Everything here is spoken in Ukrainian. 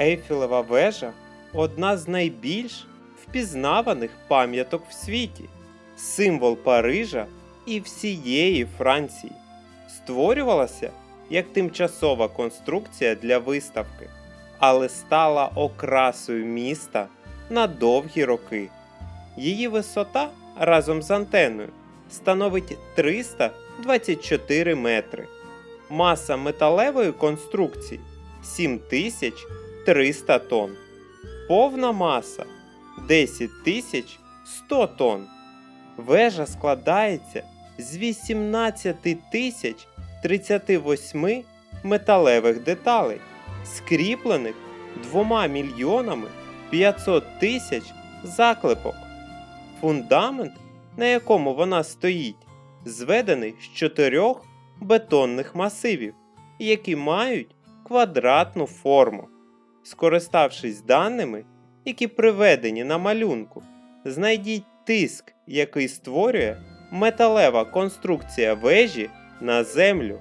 Ейфелева вежа одна з найбільш впізнаваних пам'яток в світі, символ Парижа і всієї Франції. Створювалася як тимчасова конструкція для виставки, але стала окрасою міста на довгі роки. Її висота разом з антеною становить 324 метри. Маса металевої конструкції 7300 тонн. Повна маса 10 100 тонн. Вежа складається з 18 тисяч 38 металевих деталей, скріплених 2 мільйонами 500 тисяч заклепок. Фундамент, на якому вона стоїть, зведений з чотирьох бетонних масивів, які мають квадратну форму. Скориставшись даними, які приведені на малюнку, знайдіть тиск, який створює металева конструкція вежі на землю.